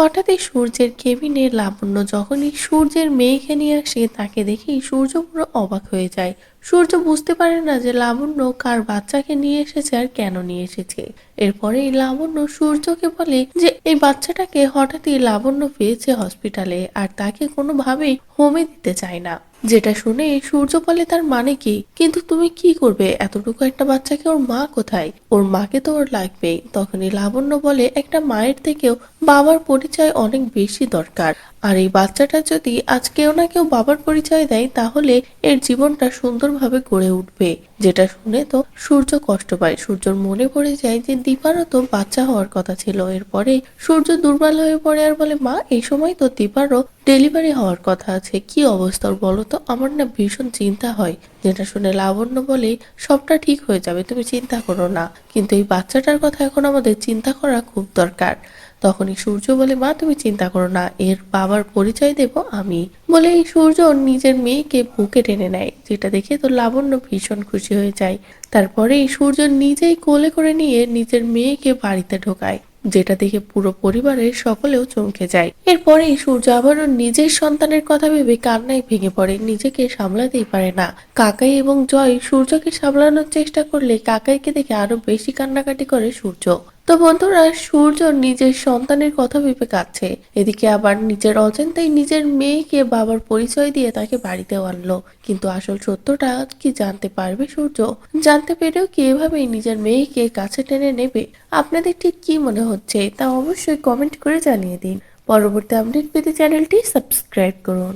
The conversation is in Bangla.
হঠাৎই সূর্যের কেবিনে লাবণ্য যখনই সূর্যের মেয়েকে নিয়ে আসে, তাকে দেখেই সূর্য পুরো অবাক হয়ে যায়। সূর্য বুঝতে পারে না যে লাবণ্য কার বাচ্চাকে নিয়ে এসেছে আর কেন নিয়ে এসেছে। এরপরে লাবণ্য সূর্যকে বলে যে এই বাচ্চাটাকে হঠাৎই লাবণ্য পেয়েছে হসপিটালে আর তাকে কোনোভাবেই হোমে দিতে চায় না। যেটা শুনে সূর্য বলে, তার মানে কি? কিন্তু তুমি কি করবে? এতটুকু একটা বাচ্চাকে ওর মা কোথায়? ওর মাকে তো ওর লাগবেই। তখনই লাবণ্য বলে, একটা মায়ের থেকেও বাবার পরিচয় অনেক বেশি দরকার। আর এই বাচ্চাটা যদি আজ কেউ না কেউ বাবার পরিচয় দেয়, তাহলে এর জীবনটা সুন্দরভাবে গড়ে উঠবে। যেটা শুনে তো সূর্য কষ্ট পায়। সূর্যর মনে পড়ে যায় যে দীপারও তো বাচ্চা হওয়ার কথা ছিল। এরপরে সূর্য দুর্বল হয়ে পড়ে আর বলে, মা, এই সময় তো দীপারও ডেলিভারি হওয়ার কথা আছে। কি অবস্থা বলো তো? আমার না ভীষণ চিন্তা হয়। যেটা শুনে লাবণ্য বলে, সবটা ঠিক হয়ে যাবে, তুমি চিন্তা করো না। কিন্তু এই বাচ্চাটার কথা এখন আমাদের চিন্তা করা খুব দরকার। তখনই সূর্য বলে, মা, তুমি চিন্তা করো না, এর বাবার পরিচয় দেব আমি। বলে এই সূর্য নিজের মেয়েকে বুকে টেনে নেয়, যেটা দেখে তো লাবণ্য ভীষণ খুশি হয়ে যায়। তারপরে এই সূর্য নিজেই কোলে করে নিয়ে নিজের মেয়েকে বাড়িতে ঢোকায়, যেটা দেখে পুরো পরিবারের সকলেও চমকে যায়। এরপরেই সূর্য আবারও নিজের সন্তানের কথা ভেবে কান্নায় ভেঙে পড়ে, নিজেকে সামলাতেই পারে না। কাকাই এবং জয় সূর্যকে সামলানোর চেষ্টা করলে কাকাইকে দেখে আরও বেশি কান্নাকাটি করে সূর্য। তো বন্ধুরা, সূর্য নিজের সন্তানের কথা ভেবে কাঁদছে। এদিকে আবার নিজের অজান্তেই নিজের মেয়েকে বাবার পরিচয় দিয়ে তাকে বাড়িতেও আনলো। কিন্তু আসল সত্যটা কি জানতে পারবে সূর্য? জানতে পেরেও কি এভাবেই নিজের মেয়েকে কাছে টেনে নেবে? আপনাদের ঠিক কি মনে হচ্ছে তা অবশ্যই কমেন্ট করে জানিয়ে দিন। পরবর্তী আপডেট পেতে চ্যানেলটি সাবস্ক্রাইব করুন।